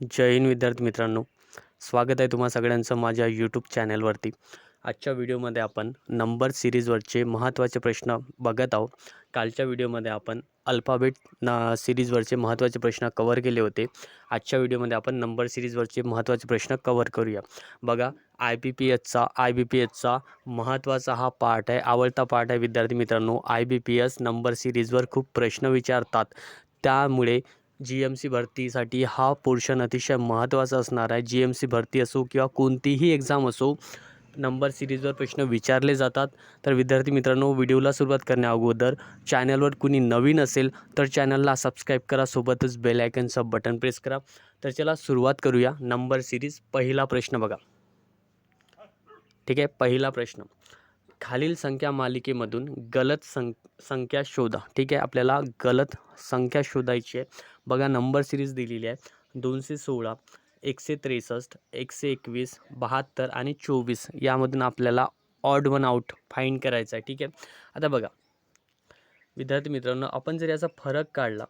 जय हिंद विद्यार्थी मित्रांनो. स्वागत आहे तुम्हा सगळ्यांचं माझ्या यूट्यूब चॅनलवरती आजच्या व्हिडिओमध्ये आपण नंबर सिरीजवरचे महत्त्वाचे प्रश्न बघत आहोत. कालच्या व्हिडिओमध्ये आपण अल्फाबेट न सिरीजवरचे महत्त्वाचे प्रश्न कवर केले होते. आजच्या व्हिडिओमध्ये आपण नंबर सिरीजवरचे महत्त्वाचे प्रश्न कवर करूया. बघा आय बी पी एचचा आय बी पी एचचा महत्त्वाचा हा पार्ट आहे आवडता पार्ट आहे विद्यार्थी मित्रांनो. I B P S number सिरीजवर खूप प्रश्न विचारतात. त्यामुळे जी एम सी भरतीसाठी हा पोर्शन अतिशय महत्त्वाचा असणार आहे. जी एम सी भरती असो किंवा कोणतीही एक्झाम असो नंबर सिरीजवर प्रश्न विचारले जातात. तर विद्यार्थी मित्रांनो व्हिडिओला सुरुवात करण्या अगोदर चॅनलवर कुणी नवीन असेल तर चॅनलला सबस्क्राईब करा. सोबतच बेल आयकनचं बटन प्रेस करा. तर चला सुरुवात करूया. नंबर सिरीज पहिला प्रश्न बघा. ठीक आहे? पहिला प्रश्न. खालील संख्या मालिकेमधून गलत सं संख्या शोधा. ठीक आहे? आपल्याला गलत संख्या शोधायची आहे. बघा नंबर सिरीज दिलेली आहे. दोनशे सोळा एकशे त्रेसष्ट एकशे एकवीस बहात्तर आणि चोवीस यामधून आपल्याला ऑड वन आउट फाईंड करायचा आहे. ठीक आहे? आता बघा. विद्यार्थी मित्रांनो आपण जर याचा फरक काढला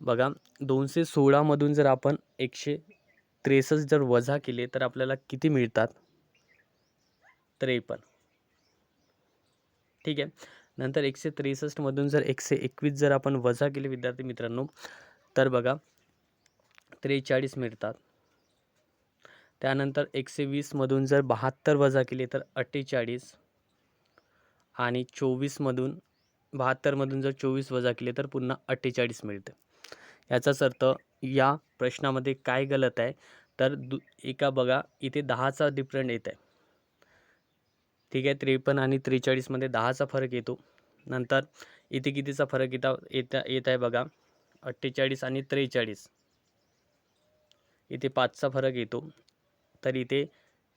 बघा दोनशे सोळामधून जर आपण एकशे त्रेसष्ट जर वजा केले तर आपल्याला किती मिळतात? त्रेपन्न. ठीक आहे. नंतर एकशे त्रेसष्टमधून जर एकशे एकवीस जर आपण वजा केले विद्यार्थी मित्रांनो तर बघा त्रेचाळीस मिळतात. त्यानंतर एकशे वीसमधून जर बहात्तर वजा केले तर अठ्ठेचाळीस. आणि चोवीसमधून बहात्तरमधून जर चोवीस वजा केले तर पुन्हा अठ्ठेचाळीस मिळते. याचाच अर्थ या प्रश्नामध्ये काय गलत आहे? तर दु एका बघा इथे दहाचा डिफरंट येत आहे. ठीक आहे त्रेपन्न आणि त्रेचाळीसमध्ये दहाचा फरक येतो. नंतर इथे कितीचा फरक येता येता येत आहे बघा. अठ्ठेचाळीस आणि त्रेचाळीस. इथे पाचचा फरक येतो. तर इथे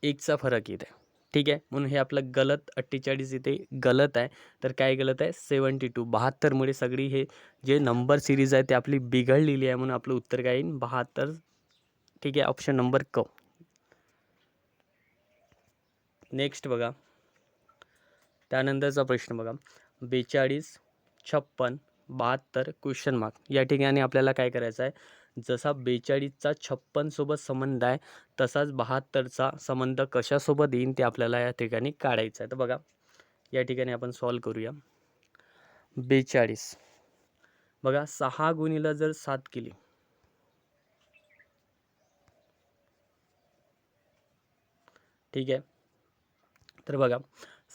एकचा फरक येत आहे. ठीक आहे म्हणून हे आपलं गलत अठ्ठेचाळीस इथे गलत आहे. तर काय गलत आहे? Seventy two. बहात्तरमुळे सगळी हे जे नंबर सिरीज आहे ते आपली बिघडलेली आहे म्हणून आपलं उत्तर काय येईल बहात्तर. ठीक आहे ऑप्शन नंबर क. नेक्स्ट बघा. त्यानंतरचा प्रश्न बघा. बेचाळीस छप्पन बहात्तर क्वेश्चन मार्क या ठिकाणी आपल्याला काय करायचं आहे? जसा बेचाळीसचा छप्पनसोबत संबंध आहे तसाच बहात्तरचा संबंध कशासोबत येईन ते आपल्याला या ठिकाणी काढायचं आहे. तर बघा या ठिकाणी आपण सॉल्व करूया. बेचाळीस. बघा सहा गुणीला जर सात केली. ठीक आहे? तर बघा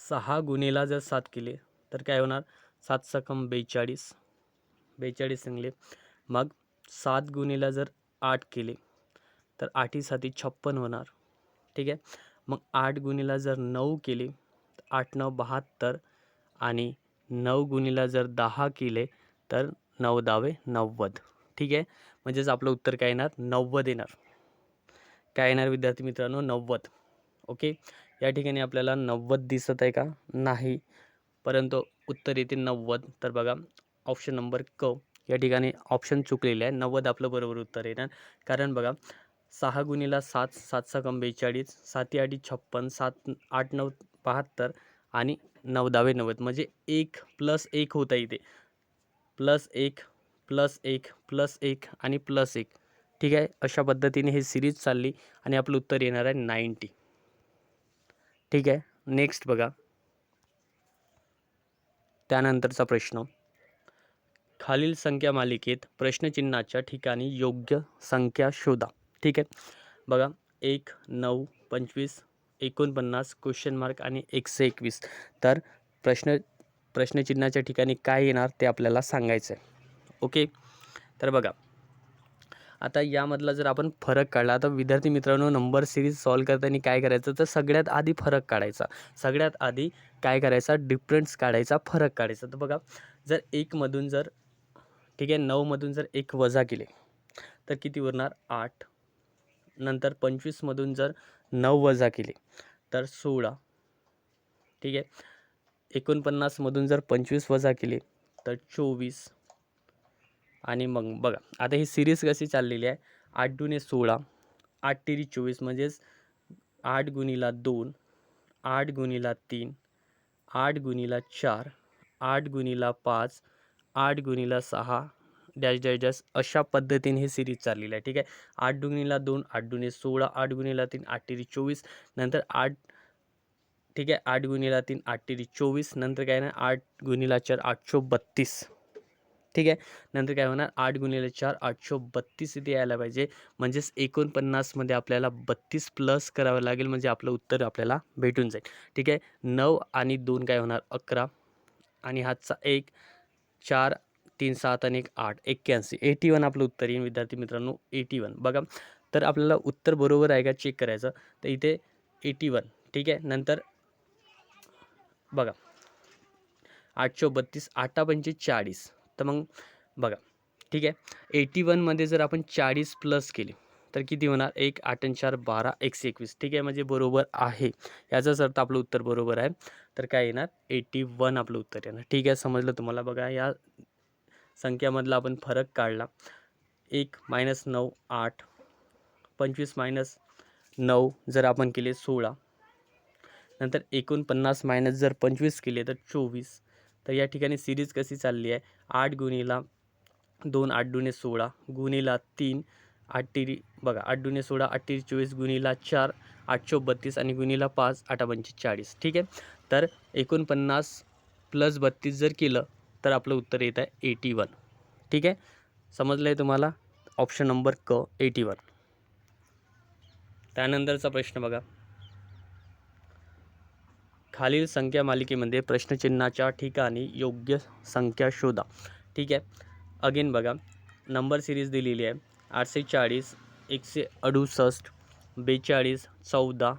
सहा गुन्हेला जर सात केले तर काय होणार? सात सकम बेचाळीस बेचाळीस सांगले. मग सात गुन्हेला जर आठ केले तर आठी साती छप्पन होणार. ठीक आहे? मग आठ गुन्हेला जर नऊ केले तर आठ नऊ बहात्तर आणि नऊ गुणीला जर दहा केले तर नऊ दहावे नव्वद. ठीक आहे? म्हणजेच आपलं उत्तर काय येणार? नव्वद येणार. काय येणार विद्यार्थी मित्रांनो? नव्वद. ओके? या ठिकाणी आपल्याला नव्वद दिसत आहे का? नाही. परंतु उत्तर येते नव्वद. तर बघा ऑप्शन नंबर क. या ठिकाणी ऑप्शन चुकलेले आहे. नव्वद आपलं बरोबर उत्तर येणार. कारण बघा सहा गुणीला सात सात सहा कम बेचाळीस साती आठी छप्पन सात आठ नऊ बहात्तर आणि नऊ दहावे नव्वद. म्हणजे एक प्लस एक होता इथे. प्लस एक प्लस एक प्लस एक आणि प्लस एक. ठीक आहे? अशा पद्धतीने हे सिरीज चालली आणि आपलं उत्तर येणार आहे नाईंटी ठीक आहे. नेक्स्ट बघा. त्यानंतरचा प्रश्न. खालील संख्या मालिकेत प्रश्नचिन्हाच्या ठिकाणी योग्य संख्या शोधा. ठीक आहे? बघा. एक नऊ पंचवीस एकोणपन्नास क्वेश्चन मार्क आणि एकशे एकवीस. तर प्रश्न प्रश्नचिन्हाच्या ठिकाणी काय येणार ते आपल्याला सांगायचं आहे ओके तर बघा. आता यामधला जर आपण फरक काढला तर विद्यार्थी मित्रांनो नंबर सिरीज सॉल्व करताना काय करायचं? तर सगळ्यात आधी फरक काढायचा. सगळ्यात आधी काय करायचा? डिफरन्स काढायचा फरक काढायचा. तर बघा जर एकमधून जर ठीक आहे नऊमधून जर एक वजा केले तर किती उरणार? आठ. नंतर पंचवीसमधून जर नऊ वजा केले तर सोळा. ठीक आहे. एकोणपन्नासमधून जर पंचवीस वजा केले तर चोवीस. आणि मग बघा आता ही सिरीज कशी चाललेली आहे? आठ दुने सोळा आठ तेरी चोवीस म्हणजेच आठ गुणीला दोन आठ गुणीला तीन आठ गुणीला चार आठ गुणीला पाच आठ गुणीला सहा डॅश डॅश डॅश अशा पद्धतीने ही सिरीज चाललेली आहे. ठीक आहे? आठ गुणीला दोन आठ गुणे सोळा आठ गुणीला तीन आठ तेरी चोवीस नंतर आठ ठीक आहे? आठ गुणीला तीन आठ तेरी चोवीस नंतर काय ना? आठ गुणीला चार आठशे बत्तीस. ठीक आहे. नंतर काय होणार? आठ गुणिले चार आठशे बत्तीस इथे यायला पाहिजे. म्हणजेच एकोणपन्नासमध्ये आपल्याला बत्तीस प्लस करावं लागेल. म्हणजे आपलं उत्तर आपल्याला भेटून जाईल. ठीक आहे? नऊ आणि दोन काय होणार? अकरा. आणि हातचा एक चार तीन सात आणि एक आठ. एक्क्याऐंशी. एटी वन आपलं उत्तर येईल. विद्यार्थी मित्रांनो एटी वन बघा. तर आपल्याला उत्तर बरोबर आहे का? चेक करायचं. तर इथे एटी वन ठीक आहे? नंतर बघा. आठशे बत्तीस आठा पंचे चाळीस तर मग बघा ठीक आहे? एटी वनमध्ये जर आपण चाळीस प्लस केली तर किती होणार? एक आठ आणि चार बारा एकशे एकवीस. ठीक आहे? म्हणजे बरोबर आहे. याचाच अर्थ आपलं उत्तर बरोबर आहे. तर काय येणार? एटी वन आपलं उत्तर येणार. ठीक आहे? समजलं तुम्हाला? बघा या संख्यामधला आपण फरक काढला. एक मायनस नऊ आठ पंचवीस मायनस नऊ जर आपण केले सोळा. नंतर एकोणपन्नास मायनस जर पंचवीस केले तर चोवीस. तर या ठिकाणी सिरीज कशी चालली आहे? आठ गुणीला दोन आठ दुने सोळा. गुणीला तीन आठ बघा आठ दुने सोळा आठ चोवीस गुणीला चार आठशे बत्तीस आणि गुणीला पाच आठा चाळीस. ठीक आहे? तर एकोणपन्नास प्लस बत्तीस जर केलं तर आपलं उत्तर येत आहे एटी वन. ठीक आहे? समजलं आहे तुम्हाला? ऑप्शन नंबर क एटी वन. त्यानंतरचा प्रश्न बघा. खालील संख्या मालिकेमध्ये प्रश्नचिन्हाच्या ठिकाणी योग्य संख्या शोधा. ठीक आहे? अगेन बघा. नंबर सिरीज दिलेली आहे. आठशे चाळीस एकशे अडुसष्ट बेचाळीस चौदा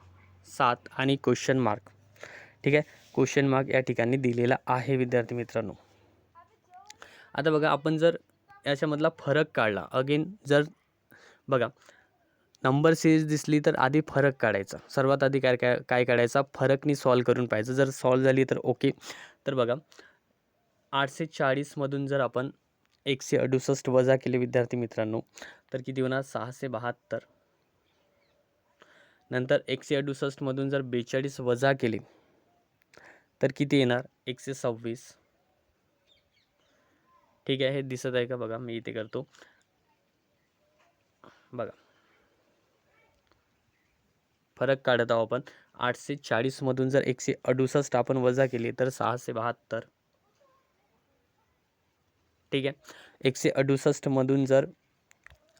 सात आणि क्वेश्चन मार्क ठीक आहे? क्वेश्चन मार्क या ठिकाणी दिलेला आहे विद्यार्थी मित्रांनो. आता बघा आपण जर याच्यामधला फरक काढला. अगेन जर बघा नंबर सिरीज दिसली तर आधी फरक काढायचा. सर्वात आधी काय काय काय काढायचा? फरकनी सॉल्व करून पाहायचं. जर सॉल्व झाली तर ओके तर बघा आठशे चाळीसमधून जर आपण एकशे अडुसष्ट वजा केले विद्यार्थी मित्रांनो तर किती होणार? सहाशे बहात्तर. नंतर एकशे अडुसष्टमधून जर बेचाळीस वजा केले तर किती येणार? एकशे सव्वीस. ठीक आहे हे दिसत आहे का? बघा मी इथे करतो. बघा. फरक काढत आहोत आपण. आठशे चाळीसमधून जर एकशे अडुसष्ट आपण वजा केली तर सहाशे बहात्तर. ठीक आहे. एकशे अडुसष्टमधून जर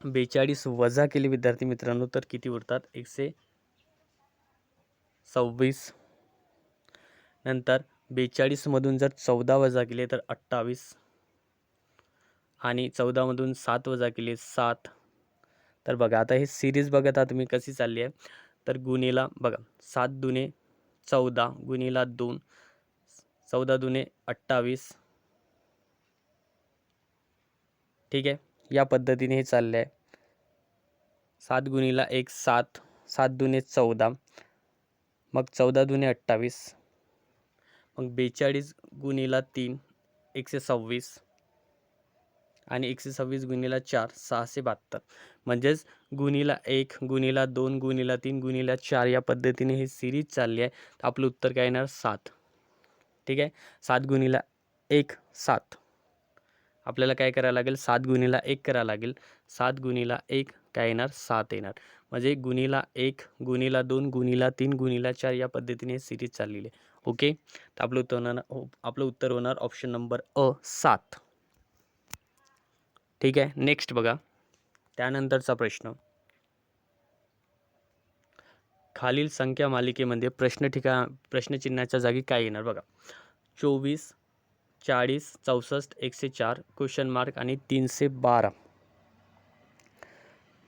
बेचाळीस वजा केली विद्यार्थी मित्रांनो तर किती उरतात? एकशे सव्वीस. नंतर बेचाळीसमधून जर चौदा वजा केले तर अठ्ठावीस. आणि चौदामधून सात वजा केले सात. तर बघा आता हे सिरीज बघत आहात तुम्ही कशी चालली आहे. तर गुन्हेला बघा सात दुने चौदा गुन्हेला दोन चौदा दुने अठ्ठावीस. ठीक आहे? या पद्धतीने हे चालले आहे सात गुणीला एक सात. सात दुने चौदा. मग चौदा दुने अठ्ठावीस. मग बेचाळीस गुणीला तीन एकशे सव्वीस. आणि एकशे सव्वीस गुणिला चार सहाशे बहात्तर. म्हणजेच गुणीला एक गुणीला दोन गुणीला तीन गुणीला चार या पद्धतीने ही सिरीज चालली आहे. तर आपलं उत्तर काय येणार? सात. ठीक आहे? सात गुणीला एक सात. आपल्याला काय करायला लागेल? सात गुणिला एक करावं लागेल. सात गुणिला एक काय येणार? सात येणार. म्हणजे गुणीला एक गुणीला दोन गुणीला तीन गुणीला चार या पद्धतीने सिरीज चाललेली आहे. ओके? तर आपलं उत्तर होणार आपलं उत्तर होणार ऑप्शन नंबर अ सात. ठीक आहे. नेक्स्ट बघा. त्यानंतरचा प्रश्न. खालील संख्या मालिकेमध्ये प्रश्न ठिका प्रश्नचिन्हाच्या जागी काय येणार बघा. चोवीस चाळीस चौसष्ट एकशे चार क्वेश्चन मार्क आणि तीनशे बारा.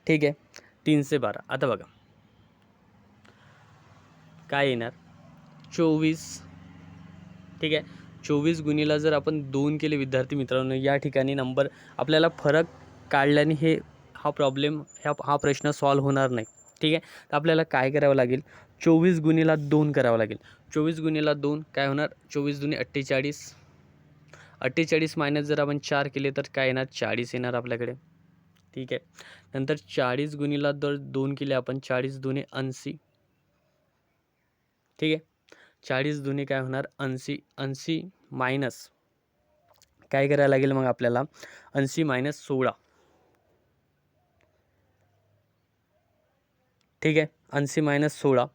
ठीक आहे. तीनशे बारा. आता बघा. काय येणार? चोवीस. ठीक आहे. चोवीस गुणीला जर आपण दोन केले विद्यार्थी मित्रांनो या ठिकाणी नंबर आपल्याला फरक काढल्याने हे हा प्रॉब्लेम ह्या हा प्रश्न सॉल्व होणार नाही. ठीक आहे? तर आपल्याला काय करावं लागेल? चोवीस गुणीला दोन करावं लागेल. चोवीस गुणीला दोन काय होणार? चोवीस दुनी अठ्ठेचाळीस. अठ्ठेचाळीस मायनस जर आपण चार केले तर काय येणार? चाळीस येणार आपल्याकडे. ठीक आहे? नंतर चाळीस गुणीला दर दोन केले आपण चाळीस दुने ऐंशी. ठीक आहे? चाळीस दुने काय होणार? ऐंशी. ऐंशी मायनस. काय करायला लागेल मग आपल्याला? ऐंशी मायनस सोळा. ठीक आहे? ऐंशी मायनस सोळा.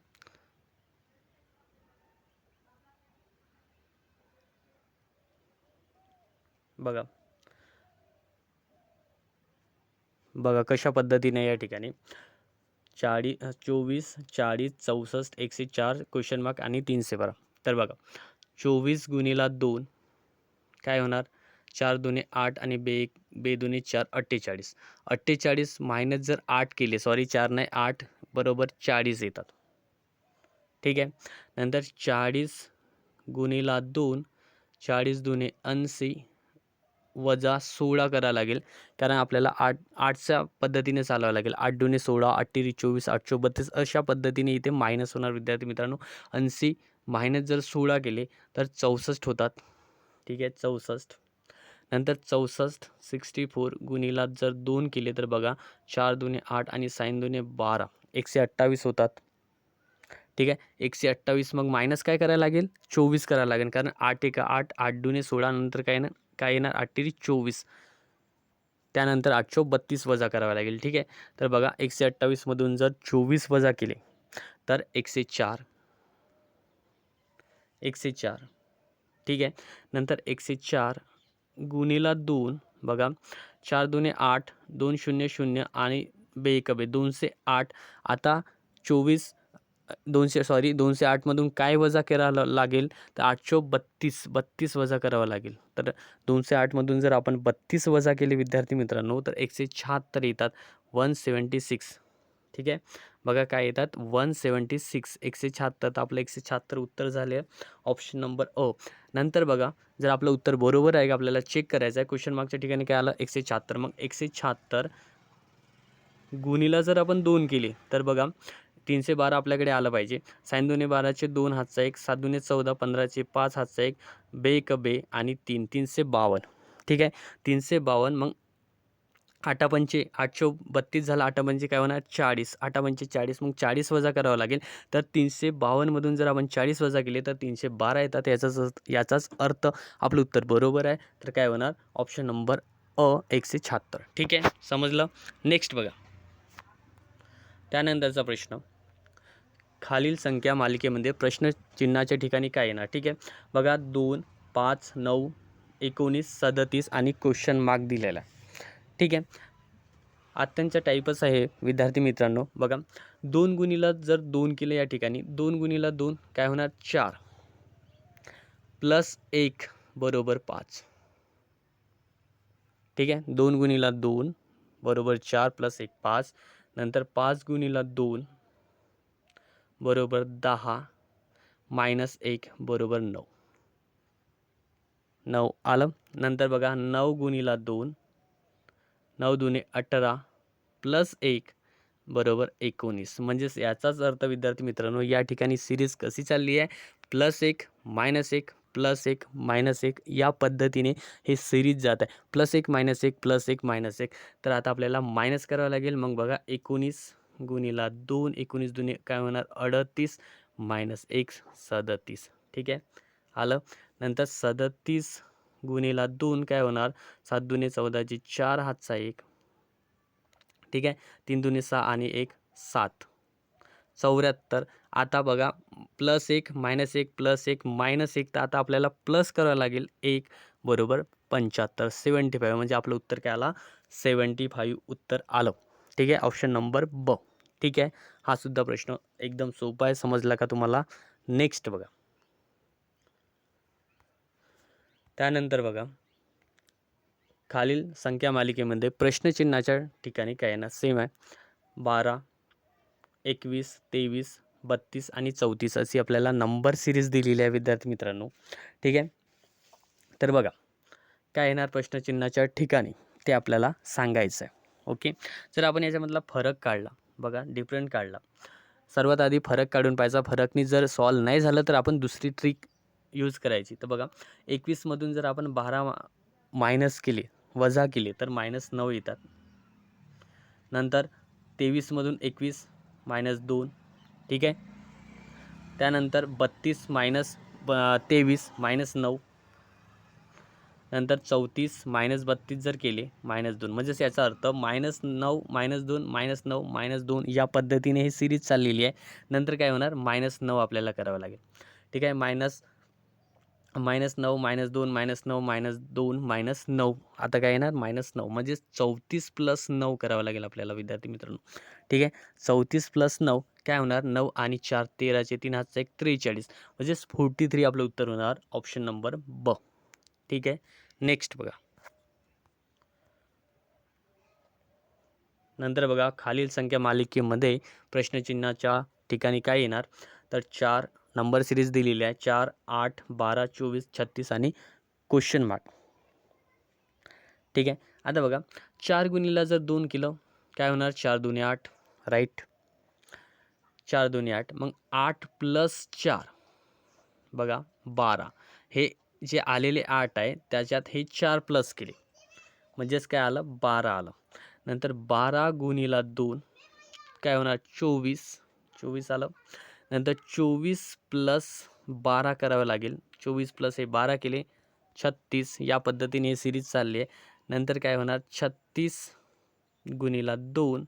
बघा. बघा कशा पद्धतीने या ठिकाणी? चाळीस चोवीस चाळीस चौसष्ट एकशे चार क्वेश्चन मार्क आणि तीनशे बारा. तर बघा. चोवीस गुणीला दोन. काय होणार? चार दोन्ही आठ आणि बे एक बे दोन्ही चार अठ्ठेचाळीस. अठ्ठेचाळीस मायनस जर आठ केले सॉरी चार नाही आठ बरोबर चाळीस येतात. ठीक आहे? नंतर चाळीस गुणीला दोन चाळीस दुने ऐंशी वजा सोळा करावं लागेल. कारण आपल्याला आठ आठच्या पद्धतीने चालवावं लागेल. आठ दुने सोळा अठ्ठेचाळीस चोवीस आठशे बत्तीस अशा पद्धतीने इथे मायनस होणार विद्यार्थी मित्रांनो. ऐंशी मायनस जर सोळा केले तर चौसष्ट होतात. ठीक आहे चौसष्ट. नंतर चौसष्ट सिक्स्टी फोर गुणीला जर दोन केले तर बघा चार दुने आठ आणि साईन दुने बारा. एकशे अठ्ठावीस होतात. ठीक आहे एकशे अठ्ठावीस मग मायनस काय करायला लागेल? चोवीस करायला लागेल. कारण आठ एका आठ आठ दुने सोळा नंतर काय ना काय येणार? अठ्ठेचाळीस चोवीस. त्यानंतर आठशे बत्तीस वजा करावा लागेल. ठीक आहे तर बघा एकशे अठ्ठावीसमधून जर चोवीस वजा केले तर एकशे चार. एकशे चार. ठीक आहे? नंतर एकशे चार गुणीला दोन. बघा चार दोन्ही आठ दोन शून्य शून्य आणि बे एक बे. दोनशे आठ. आता चोवीस दोनशे सॉरी दोनशे आठमधून काय वजा करावं लागेल? तर आठशे बत्तीस बत्तीस वजा करावं लागेल. तर दोनशे आठमधून जर आपण बत्तीस वजा केले विद्यार्थी मित्रांनो तर एकशे शहात्तर येतात. One seventy six. ठीक आहे? बघा काय येतात. वन सेवन्टी सिक्स एकशे शहात्तर. तर आपलं एकशे शहात्तर उत्तर झाले. ऑप्शन नंबर अ. नंतर बघा जर आपलं उत्तर बरोबर आहे का आपल्याला चेक करायचं आहे क्वेश्चन मार्कच्या ठिकाणी काय आलं? एकशे शहात्तर. मग एकशे शहात्तर गुणीला जर आपण दोन केले तर बघा तीनशे बारा आपल्याकडे आलं पाहिजे. साईन दुने बाराचे दोन हातचा एक सात दुने चौदा पंधराचे पाच हातचा एक बे एक बे आणि तीन तीनशे बावन्न. ठीक आहे? तीनशे बावन्न मग आठापंचे आठशे बत्तीस झाला आठापंचे काय होणार? चाळीस. आठापंचे चाळीस मग चाळीस वजा करावं लागेल. तर तीनशे बावन्नमधून जर आपण चाळीस वजा केले तर तीनशे बारा येतात. याचाच अर्थ- याचाच अर्थ आपलं उत्तर बरोबर आहे. तर काय होणार? ऑप्शन नंबर अ एकशे शहात्तर. ठीक आहे? समजलं? नेक्स्ट बघा. त्यानंतरचा प्रश्न. खालील संख्या मालिकेमध्ये प्रश्नचिन्हाच्या ठिकाणी काय येणार? ठीक आहे? बघा दोन पाच नऊ एकोणीस सदतीस आणि क्वेश्चन मार्क दिलेला आहे. ठीक आहे. आत्यांचा टाईपच आहे विद्यार्थी मित्रांनो. बघा दोन गुणीला जर दोन केलं या ठिकाणी दोन गुणीला दोन काय होणार? चार. प्लस एक बरोबर पाच. ठीक आहे? दोन गुणीला दोन बरोबर चार प्लस एक पाच. नंतर पाच गुणीला दोन बरोबर दहा. मायनस एक बरोबर नऊ. नऊ आलं? नंतर बघा नऊ गुणीला दोन नऊ दुने अठरा प्लस एक बरोबर एकोणीस. म्हणजेच याचाच अर्थ विद्यार्थी मित्रांनो या ठिकाणी सिरीज कशी चालली आहे? प्लस एक मायनस एक प्लस एक मायनस एक या पद्धतीने हे सिरीज जात आहे. प्लस एक मायनस एक प्लस एक मायनस एक. तर आता आपल्याला मायनस करावं लागेल. मग बघा एकोणीस गुणीला दोन एकोणीस दुने काय होणार? अडतीस मायनस एक सदतीस. ठीक आहे? आलं? नंतर सदतीस गुणीला दोन काय होणार? सात दुने चौदाची चार हातचा एक. ठीक आहे? तीन दुने सहा आणि एक सात. चौऱ्याहत्तर. आता बघा प्लस एक मायनस एक प्लस एक मायनस एक तर आता आपल्याला प्लस करावं लागेल एक बरोबर? पंच्याहत्तर. सेवन्टी फाईव्ह म्हणजे आपलं उत्तर काय आला? सेवन्टी फाईव्ह उत्तर आलं. ठीक आहे? ऑप्शन नंबर ब. ठीक आहे? हा सुद्धा प्रश्न एकदम सोपा आहे समजला का तुम्हाला? नेक्स्ट बघा. त्यानंतर बघा. खालील संख्या मालिकेमध्ये प्रश्नचिन्हाच्या ठिकाणी काय येणार सेम आहे. बारा एकवीस तेवीस बत्तीस आणि चौतीस अशी आपल्याला नंबर सिरीज दिलेली आहे विद्यार्थी मित्रांनो. ठीक आहे? तर बघा काय येणार प्रश्नचिन्हाच्या ठिकाणी? ते आपल्याला सांगायचं आहे ओके जर आपण याच्यामधला फरक काढला बघा डिफरंट काढला. सर्वात आधी फरक काढून पाहायचा. फरकनी जर सॉल्व नाही झालं तर आपण दुसरी ट्रिक यूज करायची. तर बघा एकवीसमधून जर आपण बारा मायनस केले वजा केले तर मायनस नऊ येतात. नंतर तेवीसमधून एकवीस मायनस दोन ठीक आहे? त्यानंतर बत्तीस मायनस ब तेवीस मायनस नऊ. नंतर चौतीस मायनस बत्तीस जर केले मायनस दोन. म्हणजेच याचा अर्थ मायनस नऊ मायनस दोन मायनस नऊ मायनस दोन या पद्धतीने ही सिरीज चाललेली आहे. नंतर काय होणार? मायनस नऊ आपल्याला करावं लागेल. ठीक आहे? मायनस मायनस नऊ मायनस दोन मायनस नऊ मायनस दोन मायनस नऊ. आता काय येणार? मायनस नऊ. म्हणजे चौतीस प्लस नऊ करावं लागेल आपल्याला विद्यार्थी मित्रांनो. ठीक आहे? चौतीस प्लस नऊ काय होणार? नऊ आणि चार तेराचे तीन हातचा एक त्रेचाळीस. म्हणजेच फोर्टी थ्री आपलं उत्तर होणार ऑप्शन नंबर ब. ठीक आहे? नेक्स्ट बघा. नंतर बघा खालील संख्या मालिकेमध्ये प्रश्नचिन्हाच्या ठिकाणी काय येणार? तर चार नंबर सिरीज दिलेली आहे. चार आठ बारा चोवीस छत्तीस आणि क्वेश्चन मार्क ठीक आहे. आता बघा. चार गुणीला जर दोन केलं काय होणार? चार दोन्ही आठ. राईट चार दोन्ही आठ. मग आठ प्लस चार. बघा. बारा. हे जे आलेले आठ आहे त्याच्यात हे चार प्लस केले. म्हणजेच काय आलं? बारा आलं. नंतर बारा गुणीला दोन काय होणार? चोवीस. चोवीस आलं. नंतर चोवीस प्लस बारा करावं लागेल. चोवीस प्लस हे बारा केले छत्तीस. या पद्धतीने ही सिरीज चालली आहे. नंतर काय होणार? छत्तीस गुणीला दोन.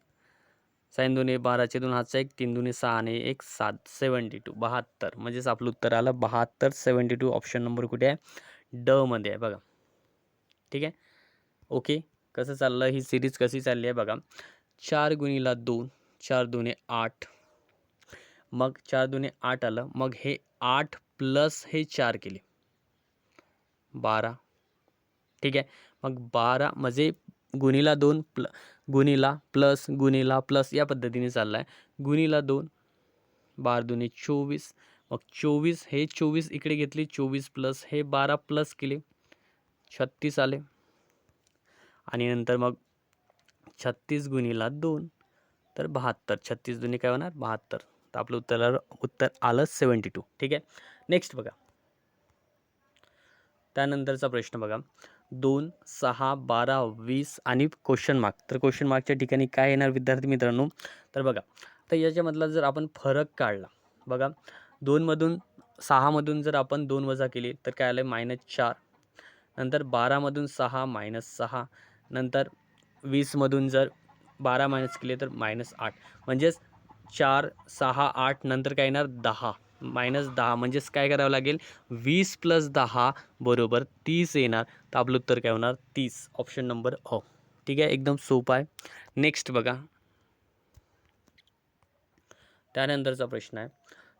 साईन दोन्ही बाराचे दोन हातचा एक तीन दोन्ही सहा आणि एक सात. Seventy two. बहात्तर. म्हणजेच आपलं उत्तर आलं बहात्तर. सेवन्टी टू ऑप्शन नंबर कुठे आहे? डमध्ये आहे बघा. ठीक आहे? ओके कसं चाललं? ही सिरीज कशी चालली आहे बघा. चार गुणीला दोन. चार दोन्ही आठ. मग चार दुने आठ आलं. मग हे आठ प्लस हे चार केले. बारा. ठीक आहे. मग बारा म्हणजे गुणीला दोन प्ल गुणीला प्लस गुणीला प्लस या पद्धतीने चालला आहे गुणीला दोन. बारा दुने चोवीस. मग चोवीस हे चोवीस इकडे घेतले. चोवीस प्लस हे बारा प्लस केले. छत्तीस आले. आणि नंतर मग छत्तीस गुणीला दोन. तर बहात्तर. छत्तीस दुने काय होणार? बहात्तर. तर आपलं उत्तर उत्तर आलं सेवन्टी टू ठीक आहे? नेक्स्ट बघा. त्यानंतरचा प्रश्न बघा. दोन सहा बारा वीस आणि क्वेश्चन मार्क तर क्वेश्चन मार्कच्या ठिकाणी काय येणार विद्यार्थी मित्रांनो? तर बघा. तर याच्यामधला जर आपण फरक काढला बघा. दोनमधून सहामधून जर आपण दोन वजा केली तर काय आलं मायनस चार. नंतर बारामधून सहा मायनस सहा. नंतर वीसमधून जर बारा मायनस केले तर मायनस आठ. म्हणजेच चार सहा आठ नंतर काय येणार? दहा. मायनस दहा म्हणजेच काय करावं लागेल? वीस प्लस दहा बरोबर तीस येणार. तर आपलं उत्तर काय होणार? तीस. ऑप्शन नंबर अ. ठीक आहे? एकदम सोपं आहे. नेक्स्ट बघा. त्यानंतरचा प्रश्न आहे.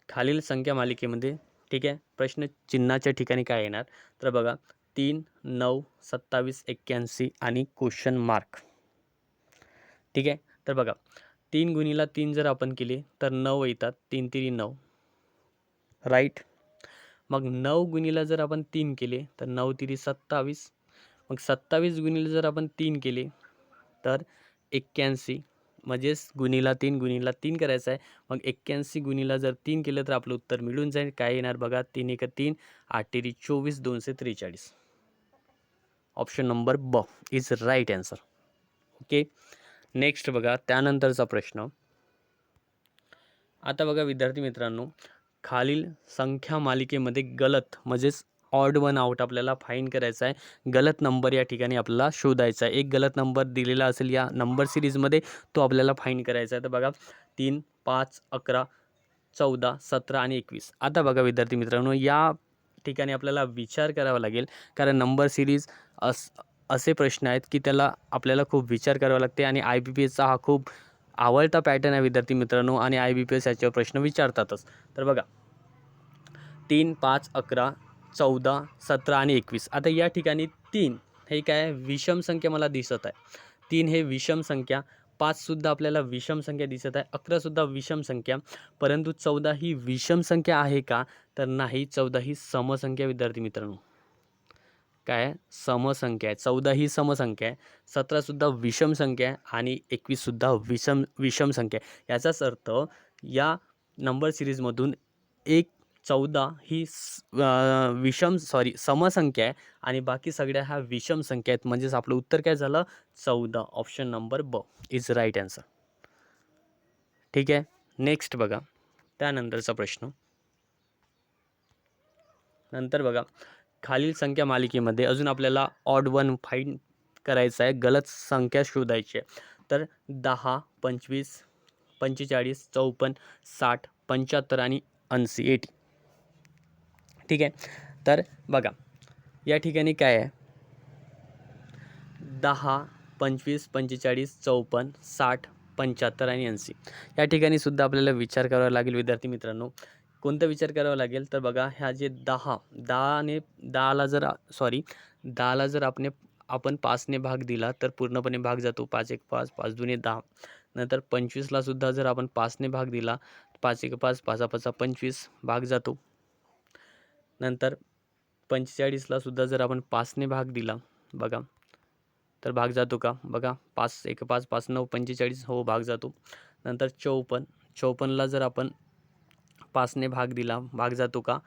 खालील संख्या मालिकेमध्ये ठीक आहे? प्रश्न चिन्हाच्या ठिकाणी काय येणार? तर बघा तीन नऊ सत्तावीस एक्क्याऐंशी आणि क्वेश्चन मार्क ठीक आहे? तर बघा तीन गुणीला तीन जर आपण केले तर नऊ येतात. तीन तिरी नऊ. राईट. मग नऊ गुणीला जर आपण तीन केले तर नऊ तिरी सत्तावीस. मग सत्तावीस गुणीला जर आपण तीन केले तर एक्क्याऐंशी. म्हणजेच गुणीला तीन गुणीला तीन करायचं आहे. मग एक्क्याऐंशी गुणीला जर तीन केलं तर आपलं उत्तर मिळून जाईल. काय येणार बघा तीन एक तीन आठ तिरी चोवीस दोनशे त्रेचाळीस. ऑप्शन नंबर ब is right answer okay next बघा त्यानंतरचा प्रश्न. आता बघा विद्यार्थी मित्रांनो खालील संख्या मालिकेमध्ये गलत म्हणजेच ऑड वन आउट आपल्याला फाईन करायचा आहे. गलत नंबर या ठिकाणी आपल्याला शोधायचा आहे. एक गलत नंबर दिलेला असेल या नंबर सिरीजमध्ये तो आपल्याला फाईन करायचा आहे. तर बघा तीन पाच अकरा चौदा सतरा आणि एकवीस. आता बघा विद्यार्थी मित्रांनो या ठिकाणी आपल्याला विचार करावा लागेल. कारण नंबर सिरीज अस असे प्रश्न आहेत की त्याला आपल्याला खूप विचार करावा लागते आणि आय बी पी एसचा हा खूप आवडता पॅटर्न आहे विद्यार्थी मित्रांनो आणि आय बी पी एस याच्यावर प्रश्न विचारतातच. तर बघा तीन पाच अकरा चौदा सतरा आणि एकवीस. आता या ठिकाणी तीन हे काय आहे? विषम संख्या मला दिसत आहे. तीन हे विषम संख्या पाचसुद्धा आपल्याला विषम संख्या दिसत आहे अकरासुद्धा विषम संख्या. परंतु चौदा ही विषम संख्या आहे का? तर नाही चौदा ही समसंख्या विद्यार्थी मित्रांनो. काय आहे? समसंख्या आहे. चौदा ही समसंख्या आहे. सतरासुद्धा विषम संख्या आहे आणि एकवीससुद्धा विषम विषम संख्या आहे. याचाच अर्थ या नंबर सिरीजमधून एक चौदा ही विषम सॉरी समसंख्या आहे आणि बाकी सगळ्या ह्या विषम संख्या आहेत. म्हणजेच आपलं उत्तर काय झालं? चौदा. ऑप्शन नंबर ब. इज राईट आन्सर ठीक आहे? नेक्स्ट बघा. त्यानंतरचा प्रश्न. नंतर बघा. खालील संख्या मालिकेमध्ये अजून आपल्याला ऑड वन फाईंड करायचं आहे. गलत संख्या शोधायची आहे. तर दहा पंचवीस पंचेचाळीस चौपन्न साठ पंच्याहत्तर आणि ऐंशी. एटी ठीक आहे? तर बघा या ठिकाणी काय आहे? दहा पंचवीस पंचेचाळीस चौपन्न साठ पंच्याहत्तर आणि ऐंशी. या ठिकाणी सुद्धा आपल्याला विचार करावा लागेल विद्यार्थी मित्रांनो. कोणता विचार करावा लागेल? तर बघा ह्या जे दहा दहाने दहाला जर सॉरी दहाला जर आपण आपण पाचने भाग दिला तर पूर्णपणे भाग जातो. पाच एक पाच पाच दुने दहा. नंतर पंचवीसला सुद्धा जर आपण पाचने भाग दिला पाच एक पाच पाचा पाचा पंचवीस भाग जातो. नंतर पंचेचाळीसला सुद्धा जर आपण पाचने भाग दिला बघा तर भाग जातो का? बघा पाच एक पाच पाच नऊ पंचेचाळीस हो भाग जातो. नंतर चौपन्न चौपन्नला जर आपण पाचने भाग दिला. भाग जातो का?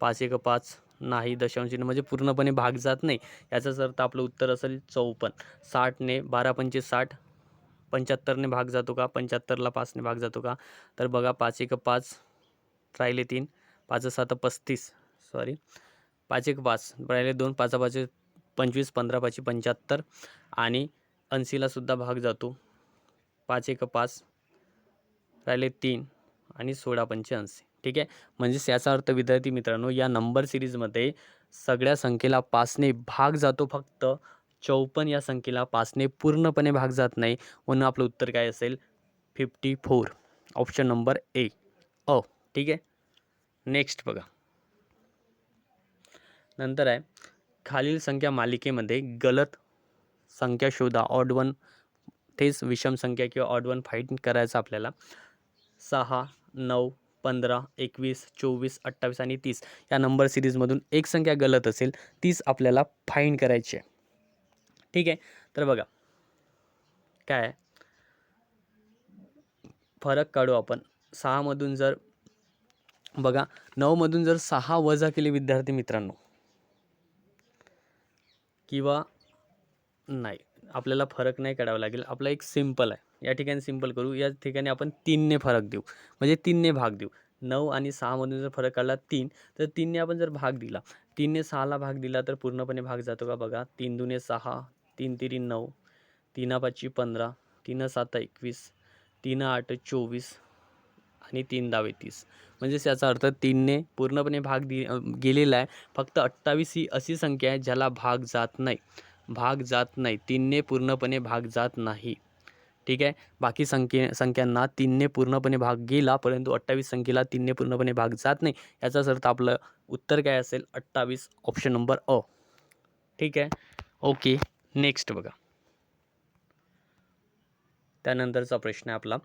पाच एक पाच नाही दशांश म्हणजे पूर्णपणे भाग जात नाही. याचाच अर्थ आपलं उत्तर असेल चौपन्न साठने बारा पंचे साठ. पंच्याहत्तरने भाग जातो का? पंच्याहत्तरला पाचने भाग जातो का? तर बघा पाच एक पाच राहिले तीन. पाच सात पस्तीस. सॉरी पाच एक पाच राहिले दोन. पाच पाच पंचवीस पंधरा पाचशे पंच्याहत्तर. आणि ऐंशीलासुद्धा भाग जातो. पाच एक पाच राहिले तीन. आणि सोळा पंच्याऐंशी. ठीक आहे? म्हणजेच याचा अर्थ विद्यार्थी मित्रांनो या नंबर सिरीजमध्ये सगळ्या संख्येला पाचने भाग जातो फक्त. चौपन्न या संख्येला पाचने पूर्णपणे भाग जात नाही. म्हणून आपलं उत्तर काय असेल? Fifty four option number A अ. ठीक आहे? नेक्स्ट बघा. नंतर आहे खालील संख्या मालिकेमध्ये गलत संख्या शोधा. ऑड वन तेच विषम संख्या किंवा ऑड वन फाईट करायचं आपल्याला. सहा नऊ पंधरा एकवीस चोवीस अठ्ठावीस आणि तीस या नंबर सिरीजमधून एक संख्या गलत असेल तीच आपल्याला फाईंड करायची आहे. ठीक आहे? तर बघा. काय फरक काढू आपण. सहामधून जर बघा नऊमधून जर सहा वजा केले विद्यार्थी मित्रांनो किंवा नाही. आपल्याला फरक नाही काढावा लागेल. आपला एक सिंपल आहे. या ठिकाणी सिंपल करू. या ठिकाणी आपण तीनने फरक देऊ. म्हणजे तीनने भाग देऊ. नऊ आणि सहामधून जर फरक काढला तीन तर तीनने आपण जर भाग दिला तीनने सहाला भाग दिला तर पूर्णपणे भाग जातो का बघा? तीन दुने सहा तीन तिरी नऊ तीन पाचशे पंधरा तीन सात एकवीस तीन आठ चोवीस आणि तीन दहावे तीस. म्हणजेच याचा अर्थ तीनने पूर्णपणे भाग दि गेलेला आहे. फक्त अठ्ठावीस ही अशी संख्या आहे ज्याला भाग जात नाही. भाग जात नाही. तीनने पूर्णपणे भाग जात नाही. ठीक आहे? बाकी संख्ये संख्यांना तीनने पूर्णपणे भाग गेला परंतु अठ्ठावीस संख्येला तीनने पूर्णपणे भाग जात नाही. याचाच अर्थ आपलं उत्तर काय असेल? अठ्ठावीस ऑप्शन नंबर अ. ठीक आहे? ओके. नेक्स्ट बघा. त्यानंतरचा प्रश्न आहे आपला.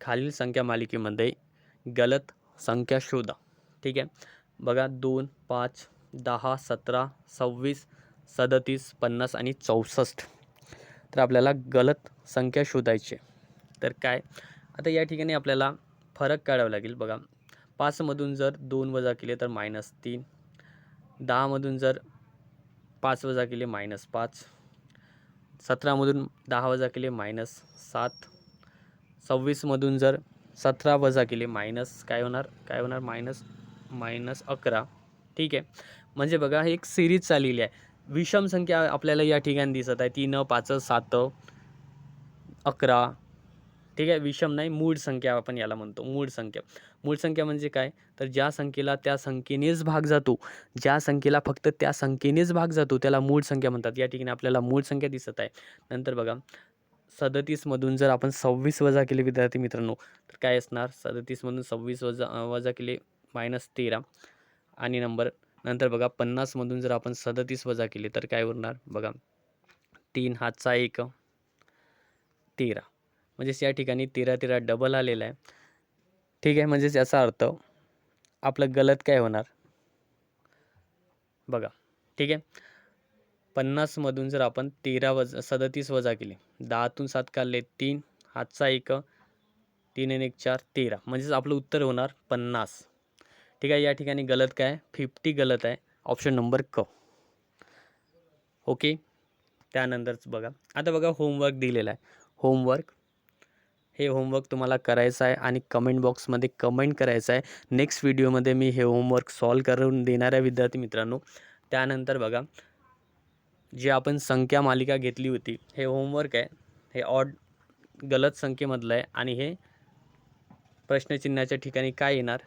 खालील संख्या मालिकेमध्ये गलत संख्या शोधा. ठीक आहे? बघा दोन पाच दहा सतरा सव्वीस सदतीस पन्नास आणि चौसष्ट. तर आपल्याला गलत संख्या शोधायची तर काय? आता या ठिकाणी आपल्याला फरक काढावा लागेल. बघा पाचमधून जर दोन वजा केले तर मायनस तीन. दहामधून जर पाच वजा केले मायनस पाच. सतरामधून दहा वजा केले मायनस सात. सव्वीसमधून जर सतरा वजा केले मायनस काय होणार? काय होणार? मायनस मायनस अकरा. ठीक आहे. म्हणजे बघा हे एक सिरीज चाललेली आहे. विषम संख्या आपल्याला या ठिकाणी दिसत आहे. तीन पाच सात अकरा. ठीक आहे? विषम नाही मूळ संख्या आपण याला म्हणतो. मूळ संख्या. मूळ संख्या म्हणजे काय? तर ज्या संख्येला त्या संख्येनेच भाग जातो ज्या संख्येला फक्त त्या संख्येनेच भाग जातो त्याला मूळ संख्या म्हणतात. या ठिकाणी आपल्याला मूळ संख्या दिसत आहे. नंतर बघा सदतीसमधून जर आपण सव्वीस वजा केले विद्यार्थी मित्रांनो तर काय असणार? सदतीसमधून सव्वीस वजा वजा केले मायनस तेरा. आणि नंबर नंतर बघा पन्नासमधून जर आपण सदतीस वजा केले तर काय उरणार? बघा तीन हातचा एक तेरा. म्हणजेच या ठिकाणी तेरा तेरा डबल आलेला आहे. ठीक आहे म्हणजेच याचा अर्थ आपलं गलत काय होणार? बघा ठीक आहे. पन्नासमधून जर आपण तेरा वजा सदतीस वजा केले दहातून सात काढले तीन हातचा एक तीन आणि एक चार तेरा. म्हणजेच आपलं उत्तर होणार पन्नास. ठीक आहे या ठिकाणी गलत काय? फिफ्टी गलत आहे. ऑप्शन नंबर क. ओके त्यानंतरच बघा. आता बघा होमवर्क दिलेला आहे. होमवर्क हे होमवर्क तुम्हाला करायचं आहे आणि कमेंट बॉक्समध्ये कमेंट करायचं आहे. नेक्स्ट व्हिडिओमध्ये मी हे होमवर्क सॉल्व करून देणार आहे विद्यार्थी मित्रांनो. त्यानंतर बघा जे आपण संख्या मालिका घेतली होती हे होमवर्क आहे. हे ऑड गलत संख्येमधलं आहे आणि हे प्रश्नचिन्हाच्या ठिकाणी काय येणार?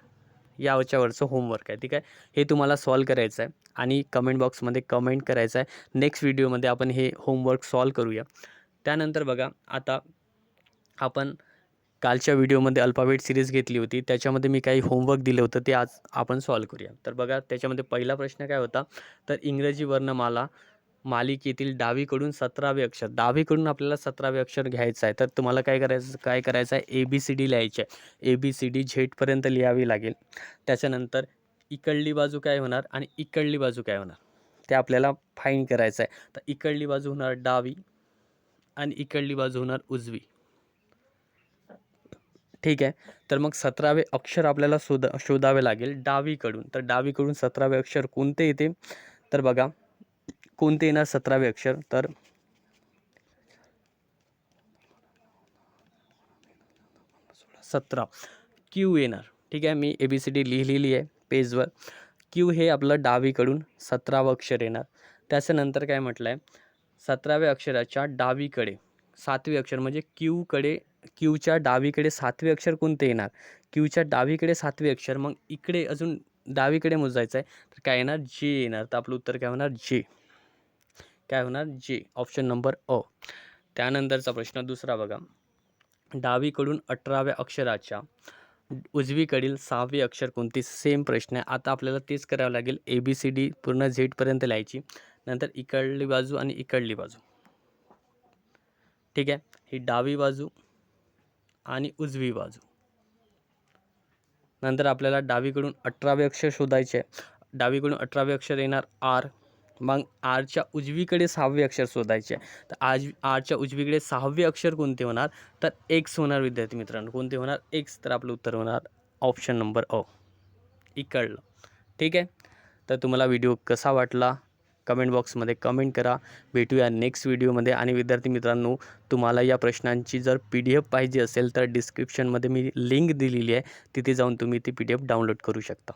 याच्यावरचं होमवर्क आहे ठीक आहे? हे तुम्हाला सॉल्व करायचं आहे आणि कमेंट बॉक्समध्ये कमेंट करायचं आहे नेक्स्ट व्हिडिओमध्ये आपण हे होमवर्क सॉल्व करूया. त्यानंतर बघा आता आपण कालच्या व्हिडिओमध्ये अल्फाबेट सिरीज घेतली होती. त्याच्यामध्ये मी काही होमवर्क दिलं होतं ते आज आपण सॉल्व करूया. तर बघा त्याच्यामध्ये पहिला प्रश्न काय होता? तर इंग्रजी वर्णमाला मालिकेतील डावीकडून सतरावे अक्षर. डावीकडून आपल्याला सतरावे अक्षर घ्यायचं आहे. तर तुम्हाला काय करायचं काय करायचं आहे? ए बी सी डी लिहायचे आहे. ए बी सी डी झेडपर्यंत लिहावी लागेल. त्याच्यानंतर इकडली बाजू काय होणार आणि इकडली बाजू काय होणार? ते आपल्याला फाईन करायचं आहे. तर इकडली बाजू होणार डावी आणि इकडली बाजू होणार उजवी. ठीक आहे? तर मग सतरावे अक्षर आपल्याला शोध शोधावे लागेल डावीकडून. तर डावीकडून सतरावे अक्षर कोणते येते? तर बघा कोणते येणार सतरावे अक्षर? तर सतरा. क्यू येणार. ठीक आहे मी ए बी सी डी लिहिलेली आहे पेजवर. क्यू हे आपलं डावीकडून सतरावं अक्षर येणार. त्याच्यानंतर काय म्हटलं आहे सतराव्या अक्षराच्या डावीकडे सातवे अक्षर म्हणजे क्यूकडे क्यूच्या डावीकडे सातवे अक्षर कोणते येणार? क्यूच्या डावीकडे सातवे अक्षर. मग इकडे अजून डावीकडे मोजायचं आहे तर काय येणार? जे येणार. तर आपलं उत्तर काय होणार? जे काय होणार? जे ऑप्शन नंबर अ त्यानंतरचा प्रश्न दुसरा बघा. डावीकडून अठराव्या अक्षराच्या उजवीकडील सहावे अक्षर कोणती? सेम प्रश्न आहे. आता आपल्याला तेच करावं लागेल. ए बी सी डी पूर्ण झेडपर्यंत लिहायची. नंतर इकडली बाजू आणि इकडली बाजू. ठीक आहे? ही डावी बाजू आणि उजवी बाजू. नंतर आपल्याला डावीकडून अठरावे अक्षर शोधायचे आहे. डावीकडून अठरावे अक्षर येणार आर मग आरच्या उजवीकडे सहावे अक्षर शोधायचे. आहे तर आज आरच्या उजवीकडे सहावे अक्षर कोणते होणार? तर एक्स होणार विद्यार्थी मित्रांनो. कोणते होणार? एक्स तर आपलं उत्तर होणार ऑप्शन नंबर अ इकडलं. ठीक आहे? तर तुम्हाला व्हिडिओ कसा वाटला? कमेंट बॉक्समध्ये कमेंट करा. भेटूया नेक्स्ट व्हिडिओमध्ये आणि विद्यार्थी मित्रांनो तुम्हाला या प्रश्नांची जर पी डी एफ पाहिजे असेल तर डिस्क्रिप्शनमध्ये मी लिंक दिलेली आहे. तिथे जाऊन तुम्ही ती पी डी एफ डाउनलोड करू शकता.